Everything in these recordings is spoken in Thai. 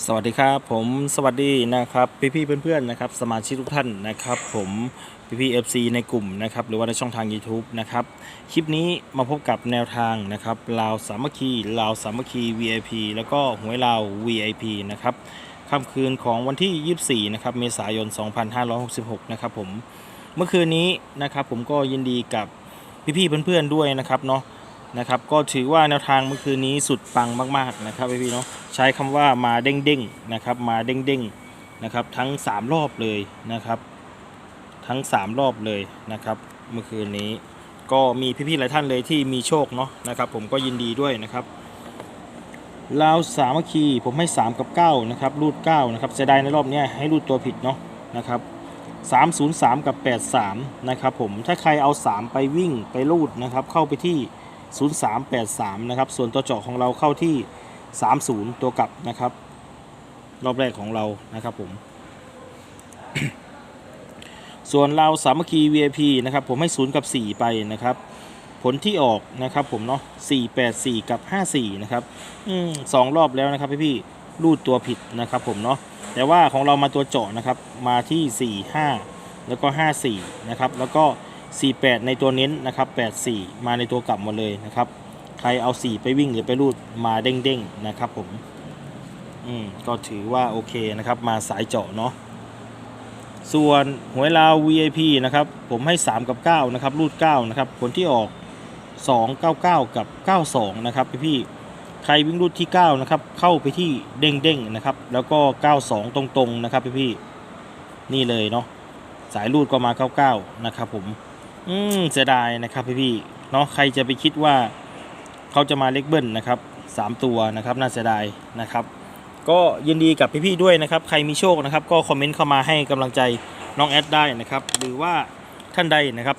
สวัสดีครับผมสวัสดีนะครับพี่ๆเพื่อนๆนะครับสมาชิกทุกท่านนะครับ ผมพี่ๆ FC ในกลุ่มนะครับหรือว่าในช่องทาง YouTube นะครับคลิปนี้มาพบกับแนวทางนะครับลาวสามัคคีลาวสามัคคี VIP แล้วก็หวยลาว VIP นะครับค่ำคืนของวันที่ 24นะครับเมษายน 2566นะครับผมเมื่อคืนนี้นะครับผมก็ยินดีกับพี่ๆเพื่อนๆด้วยนะครับเนาะนะครับก็ถือว่าแนวทางเมื่อคืนนี้สุดปังมากๆนะครับพี่ๆเนาะ ใช้คำว่ามาเด้งๆนะครับมาเด้งๆนะครับทั้ง 3 รอบเลยนะครับ ทั้ง 3 รอบเลยนะครับ เมื่อคืนนี้ก็มีพี่ๆหลายท่านเลยที่มีโชคเนาะนะครับ ผมก็ยินดีด้วยนะครับลาวสามัคคีผมให้ 3 กับ 9 นะครับรูด9นะครับเสียดายในรอบนี้ให้รูดตัวผิดเนาะนะครับ303 กับ 83 นะครับผมถ้าใครเอา 3 ไปวิ่งไปรูดนะครับเข้าไปที่ 0383 นะครับส่วนตัวเจาะของเราเข้าที่ 30 ตัวกลับนะครับ รอบแรกของเรานะครับผม ส่วนเราสามัคคี VIP นะครับผมให้ 0 กับ 4 ไปนะครับ ผลที่ออกนะครับผมเนาะ484 กับ 54 นะครับอืมสองรอบแล้วนะครับพี่ๆรูดตัวผิดนะครับผมเนาะแต่ว่าของเรามาตัวเจาะนะครับมาที่ 45 แล้วก็ 54 นะครับ แล้วก็ 48 ในตัวเน้นนะครับ 84 มาในตัวกลับหมาเลยนะครับ ใครเอา4ไปวิ่งหรือไปรูดมาเด้งๆนะครับผม อืมก็ถือว่าโอเคนะครับ มาสายเจาะเนาะส่วนหวยลาว VIP นะครับ ผมให้ 3 กับ 9 นะครับ รูด 9 นะครับ ผลที่ออก 299 กับ 92 นะครับพี่ๆใครวิ่งรูดที่ 9 นะครับ เข้าไปที่เด้งๆนะครับ แล้วก็ 92 ตรงๆ นะครับพี่ๆนี่เลยเนาะสายรูดก็มา 99 นะครับผม อืมเสียดายนะครับพี่ๆเนาะใครจะไปคิดว่า เขาจะมาเล็กเบิ้ลนะครับสามตัวนะครับน่าเสียดายนะครับก็ยินดีกับพี่ๆด้วยนะครับ ใครมีโชคนะครับ ก็คอมเมนต์เข้ามาให้กำลังใจน้องแอดได้นะครับ หรือว่าท่านใดนะครับ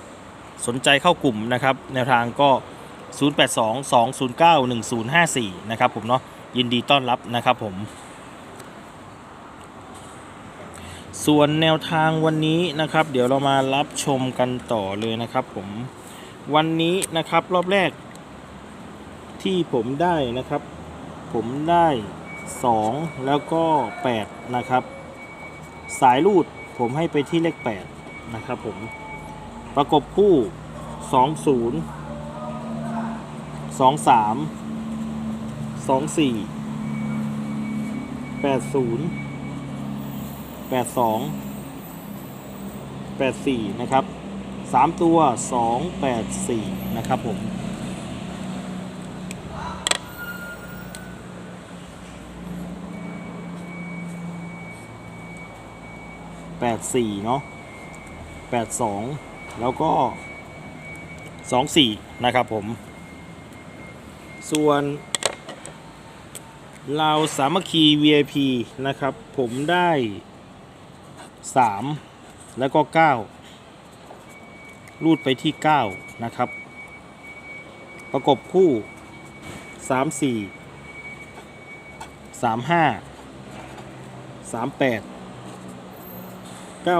สนใจเข้ากลุ่มนะครับ แนวทางก็ 0822091054 นะครับผมเนาะยินดีต้อนรับนะครับผม ส่วนแนวทางวันนี้นะครับ เดี๋ยวเรามารับชมกันต่อเลยนะครับผมวันนี้นะครับรอบแรก ที่ผมได้นะครับ ผมได้ 2 แล้วก็ 8 นะครับ สายรูดผมให้ไปที่เลข 8 นะครับผม ประกบคู่ 20 23 24 80 82 84 นะครับ 3 ตัว 2 8 4 นะครับผม 84 เนาะ82 แล้วก็ 24 นะครับผม ส่วนเราสามัคคี VIP นะครับ ผมได้ 3 แล้วก็ 9 รูดไปที่ 9 นะครับ ประกบคู่ 3 4 3 5 3 8 9 4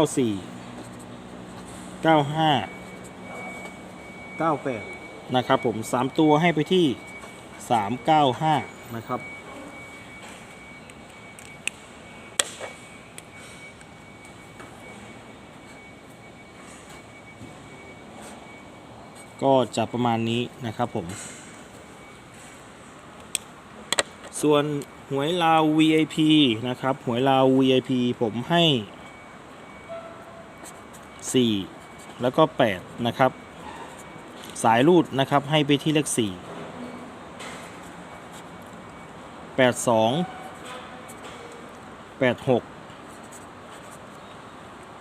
9 5 9 8นะครับผม3ตัวให้ไปที่3 9 5นะครับก็จะประมาณนี้นะครับผม ส่วนหวยลาว VIP นะครับ หวยลาว VIP ผมให้ 4 แล้วก็ 8 นะครับ สายรูดนะครับให้ไปที่เลข 4 8 2 8 6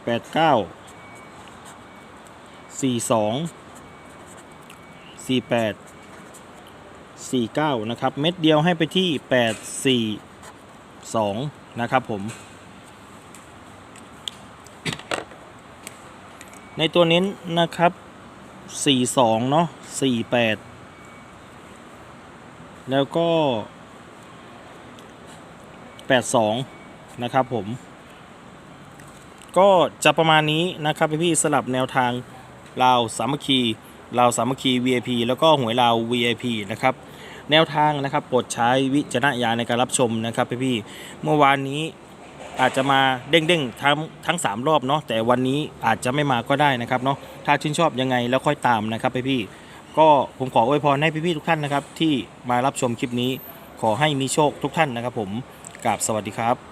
8 9 4 2 48 49 นะครับ เม็ดเดียวให้ไปที่ 842 นะครับผม ในตัวเน้นนะครับ 42 เนาะ48 แล้วก็ 82 นะครับผม ก็จะประมาณนี้นะครับพี่ๆสลับแนวทางลาวสามัคคีลาวสามัคคี VIP แล้วก็หวยลาว VIP นะครับแนวทางนะครับโปรดใช้วิจารณญาณในการรับชมนะครับพี่ๆเมื่อวานนี้ อาจจะมาเด้งๆทั้งทั้งสามรอบเนาะแต่วันนี้อาจจะไม่มาก็ได้นะครับเนาะถ้าชื่นชอบยังไงแล้วค่อยตามนะครับพี่ๆก็ผมขออวยพรให้พี่ๆทุกท่านนะครับที่มารับชมคลิปนี้ขอให้มีโชคทุกท่านนะครับผมกราบสวัสดีครับ